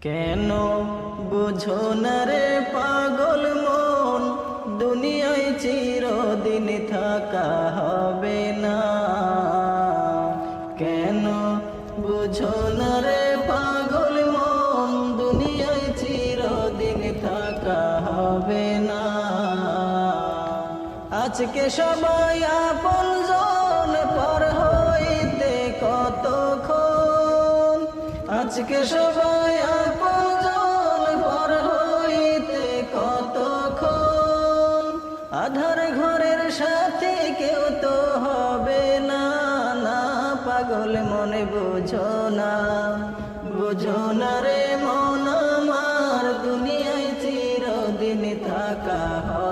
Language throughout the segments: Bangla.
কেন বুঝো না রে পাগল মন? দুনিয়ায় চিরদিন থাকা হবে না। কেন বুঝো না রে পাগল মন? দুনিয়ায় চিরদিন থাকা হবে না। আজকে সবাই আপন আজকে সবাই আপন পর হইতে কতক্ষণ? আধার ঘরের সাথে কেউ তো হবে না না পাগল মনে বুঝো না। বুঝো না রে মন আমার, দুনিয়ায় চিরদিন থাকা হবে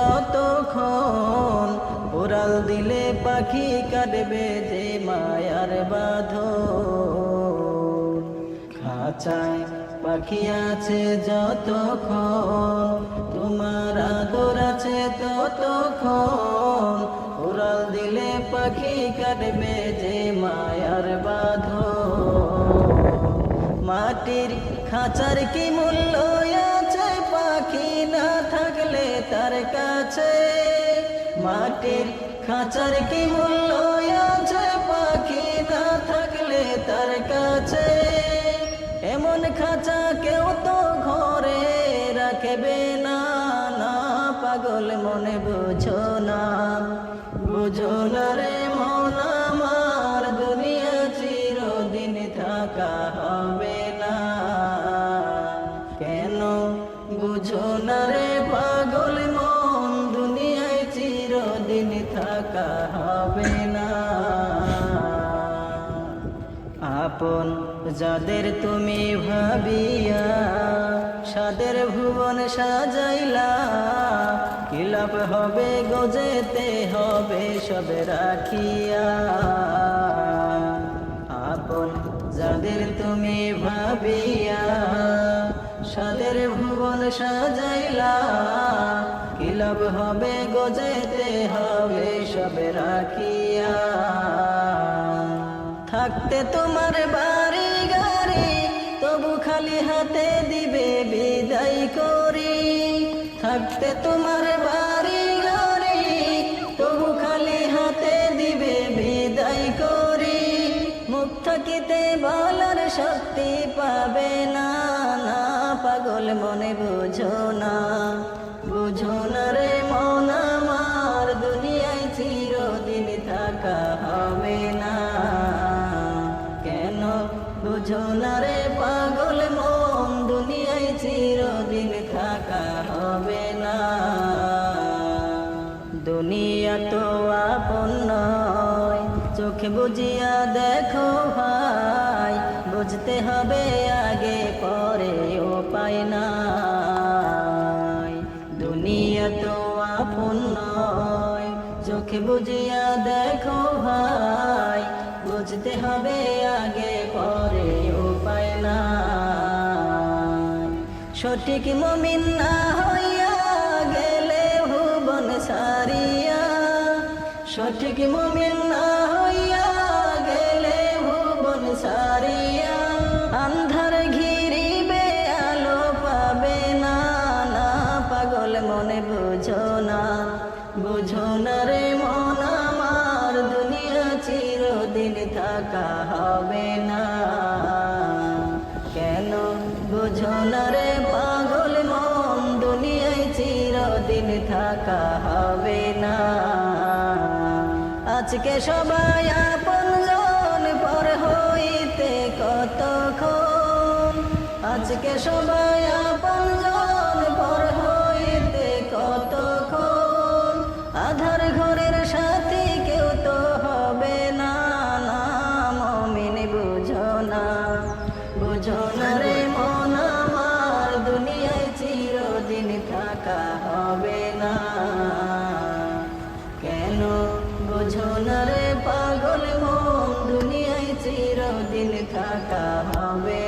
আছে ততক্ষণ ওরাল দিলে পাখি কাটবে যে মায়ার বাঁধন। খাঁচায় পাখি আছে যতক্ষণ, তোমার আদর আছে ততক্ষণ। উড়াল দিলে পাখি কাটবে যে মায়ার বাঁধন। মাটির খাঁচার কি মূল্য? মাটির খাঁচার কি মূল্য? আছে পাখি না থাকলে তার কাছে এমন খাঁচা কেউ তো ঘরে রাখবে না। না, পাগল মনে বুঝো না। বুঝো না রে মন দুনিয়া চিরদিন থাকা হবে না। কেন বুঝো না রে আপন যাদের তুমি ভাবিয়া সাদের ভুবন সাজাইলা। কিলাপ হবে গজেতে হবে সব রাখিয়া। আপন যাদের তুমি ভাবিয়া সাদের ভুবন সাজাইলা। কিলাপ হবে গজেতে হবে সব রাখিয়া। থাকতে তোমার বাড়ি গাড়ি তবু খালি হাতে দিবে বিদায় করি। থাকতে তোমার বাড়ি গাড়ি তবু খালি হাতে দিবে বিদায় করি। মুখ থাকিতে বলার শক্তি পাবে না না পাগল মনে বুঝো না। বুঝো না রে মন আমার, দুনিয়ায় চিরদিন থাকা হবে থাকা হবে না। দুনিয়া তো আপন নয়, চোখে বুঝিয়া দেখো ভাই, বুঝতে হবে আগে, পরে ও পায় নাই। দুনিয়া তো আপন নয়, চোখে বুঝিয়া দেখো ভাই, বুঝতে হবে আগে, পরে সঠিক মমিন না হইয়া গেলে ভুবন সারিয়া সঠিক মমিন না হইয়া গেলে ভুবন সারিয়া আন্ধার ঘিরিবে, আলো পাবে না না পাগল মনে বুঝো না। বুঝো না রে মন আমার, দুনিয়া চিরদিন থাকা হবে না। কেন বুঝো না রে চিরদিন থাকা হবে না। আজকে সবাই চিরদিন থাকা হবে।